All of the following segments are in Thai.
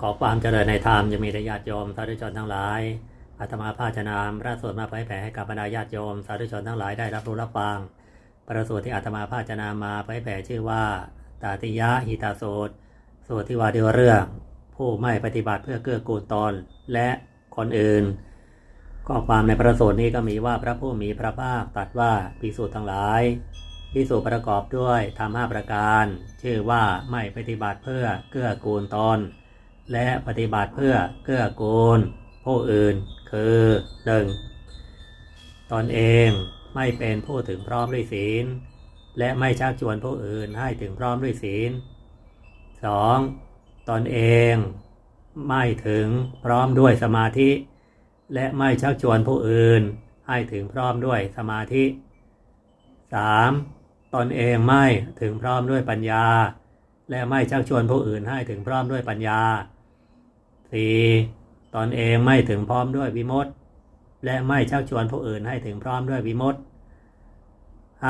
ขอความเจริญในธรรมจะมีแด่ญาติโยมสาธุชนทั้งหลายอาตมาภาชนามพระสวดมาเผยแผ่ให้กับบรรดาญาติโยมสาธุชนทั้งหลายได้รับรู้รับฟังประสูตรที่อาตมาภาชนามาเผยแผ่ชื่อว่าตาติยะหิตาสูตรสูตรที่ว่าด้วยเรื่อง ผู้ไม่ปฏิบัติเพื่อเกื้อกูลตนและคนอื่นข้อความในประสูตรนี้ก็มีว่าพระผู้มีพระภาคตรัสว่าภิกษุทั้งหลายภิกษุประกอบด้วยธรรมห้าประการ ชื่อว่าไม่ปฏิบัติเพื่อเกื้อกูลตน และปฏิบัติเพื่อเกื้อกูล ผู้อื่นคือหนึ่งตนเองไม่เป็นผู้ถึงพร้อมด้วยศีล และไม่ชักชวนผู้อื่นให้ถึงพร้อมด้วยศีล 2. ตนเองไม่ถึงพร้อมด้วยสมาธิ และไม่ชักชวนผู้อื่น ให้ถึงพร้อมด้วยสมาธิ 3. ตนเองไม่ถึงพร้อมด้วยปัญญา และไม่ชักชวนผู้อื่นให้ถึงพร้อมด้วยปัญญา 4. ตนเองไม่ถึงพร้อมด้วยวิมุตติและไม่ชักชวนผู้อื่นให้ถึงพร้อมด้วยวิมุตติ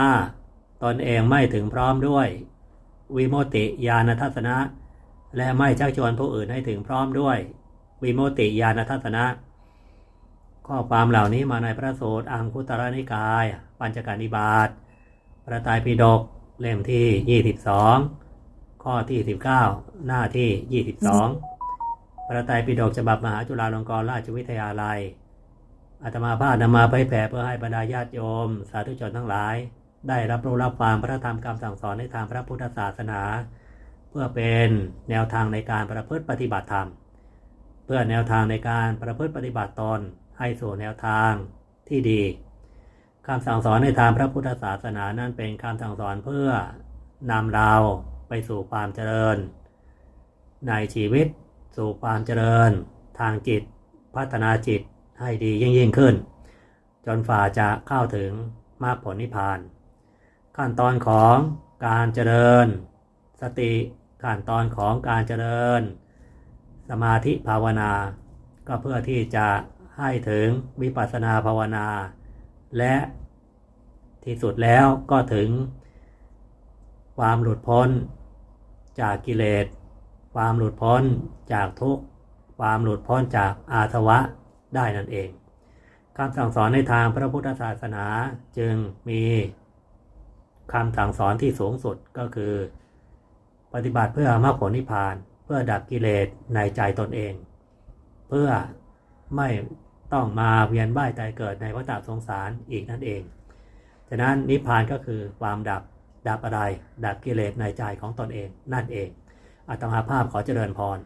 5. ตนเองไม่ถึงพร้อมด้วย วิโมติญาณทัศนะ และไม่ชักชวนผู้อื่นให้ถึงพร้อมด้วย วิโมติญาณทัศนะ ข้อความเหล่านี้มาในพระสูตรอังคุตรนิกาย ปัญจการนิบาตพระไตรปิฎกเล่มที่ 22 ข้อที่ 19 หน้าที่ 22 พระไตรปิฎกฉบับมหาจุฬาลงกรณราชวิทยาลัยอาตมาภาพนำมาเผยแผ่เพื่อให้บรรดาญาติโยม สาธุชนทั้งหลาย ได้รับรู้รับฟังพระธรรมคำสั่งสอนในทางพระพุทธศาสนา เพื่อเป็นแนวทางในการประพฤติปฏิบัติธรรม เพื่อแนวทางในการประพฤติปฏิบัติตนให้สู่แนวทางที่ดีคำสั่งสอนในทางพระพุทธศาสนานั้นเป็นคำสั่งสอนเพื่อนำเราไปสู่ความเจริญ ในชีวิต สู่ความเจริญทางจิตพัฒนาจิตให้ดียิ่งยิ่งขึ้น จนฝ่าจะเข้าถึงมรรคผลนิพพาน ขั้นตอนของการเจริญ สติขั้นตอนของการเจริญ สมาธิภาวนา ก็เพื่อที่จะให้ถึงวิปัสสนาภาวนา และที่สุดแล้วก็ถึงความหลุดพ้นจากกิเลส ความหลุดพ้นจากทุกข์ความหลุดพ้นจากอาสวะได้นั่นเองคำสั่งสอนในทางพระพุทธศาสนาจึงมีคำสั่งสอนที่สูงสุดก็คือ ปฏิบัติเพื่อมรรคผลนิพพาน เพื่อดับกิเลสในใจตนเอง เพื่อไม่ต้องมาเวียนว่ายตายเกิดในวัฏสงสารอีกนั่นเอง ฉะนั้นนิพพานก็คือความดับดับอะไร ดับกิเลสในใจของตนเองนั่นเอง อาตมาภาพขอเจริญพร